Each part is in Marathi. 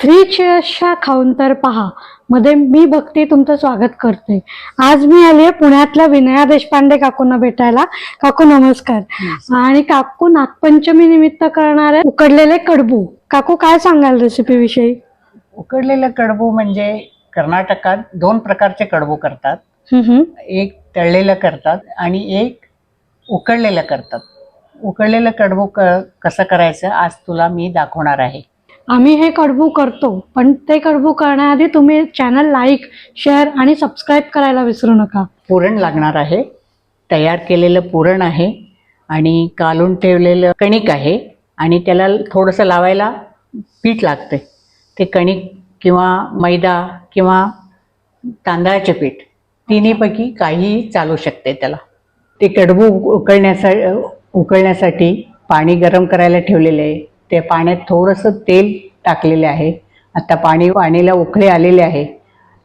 थ्री चेअर्सच्या खाऊन तर पहा. मध्ये मी भक्ती तुमचं स्वागत करते. आज मी आली आहे पुण्यातल्या विनया देशपांडे काकूंना भेटायला. काकू नमस्कार. आणि काकू नागपंचमी निमित्त करणारे उकडलेले कडबू. काकू काय सांगाल रेसिपी विषयी? उकडलेलं कडबू म्हणजे कर्नाटकात दोन प्रकारचे कडबू करतात. एक तळलेलं करतात आणि एक उकडलेलं करतात. उकडलेलं कडबू क कसं करायचं आज तुला मी दाखवणार आहे. आम्ही हे कडबू करतो पण ते कडबू करण्याआधी तुम्ही चॅनल लाईक शेअर आणि सबस्क्राईब करायला विसरू नका. पुरण लागणार आहे. तयार केलेलं पुरण आहे आणि कालून ठेवलेलं कणिक आहे आणि त्याला थोडंसं लावायला पीठ लागते ते कणिक किंवा मैदा किंवा तांदळाचे पीठ तिन्हीपैकी काहीही चालू शकते त्याला. ते कडबू उकळण्यासा उकळण्यासाठी पाणी गरम करायला ठेवलेले आहे. ते पाण्यात थोडंसं तेल टाकलेले आहे. आता पाणी पाणीला उकळे आलेले आहे.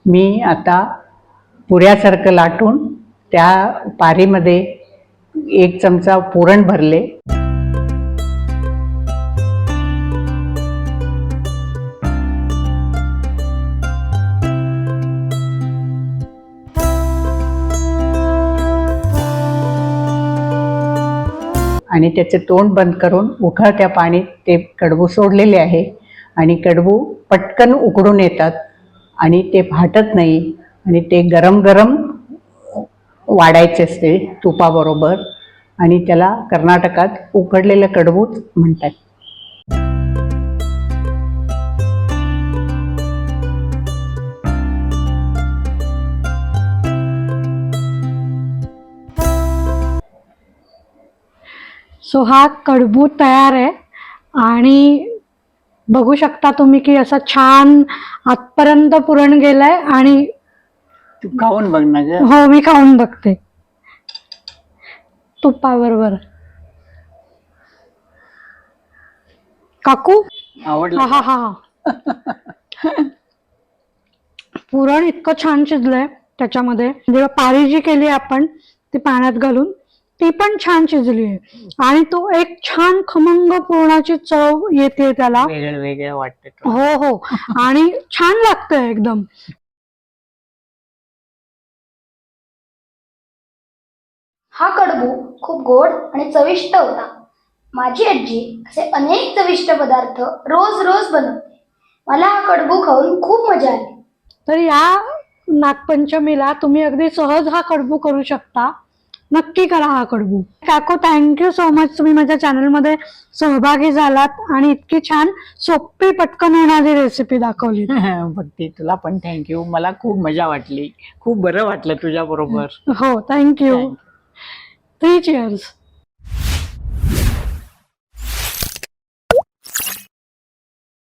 मी आता पुऱ्यासारखं लाटून त्या पारीमध्ये एक चमचा पुरण भरले. आणि त्याचे तोंड बंद करून उकळत्या पाणी ते कडबू सोडलेले आहे. आणि कडबू पटकन उकडून येतात आणि ते फाटत नाही आणि ते गरम गरम वाढायचे असते तुपाबरोबर. आणि त्याला कर्नाटकात उकडलेलं कडबूच म्हणतात. सो हा कडबू तयार आहे. आणि बघू शकता तुम्ही की असं छान आतपर्यंत पुरण गेलंय आणि तू खाऊन बघ ना ग. हो मी खाऊन बघते. तुपाबरोबर काकू? आवडलं. हा हा हा. पुरण इतकं छान शिजलंय त्याच्यामध्ये. जेव्हा पारी जी केली आपण ती पाण्यात घालून ती पण छान शिजली. आहे आणि तो एक छान खमंग पुरणाची चव येते त्याला. वेगळं वेगळं वाटतं हो हो. आणि छान लागतंय एकदम. हा कडबू खूप गोड आणि चविष्ट होता. माझी आजी असे अनेक चविष्ट पदार्थ रोज रोज बनवते. मला हा कडबू खाऊन खूप मजा आली. तर या नागपंचमीला तुम्ही अगदी सहज हा कडबू करू शकता. नक्की करा हा कडबू. काकू थँक्यू सो मच तुम्ही माझ्या चॅनलमध्ये सहभागी झालात आणि इतकी छान सोपी पटकन होणारी रेसिपी दाखवली. भक्ती तुला पण थँक्यू मला खूप मजा वाटली. खूप बरं वाटलं तुझ्या बरोबर हो थँक्यू थ्री चेअर्स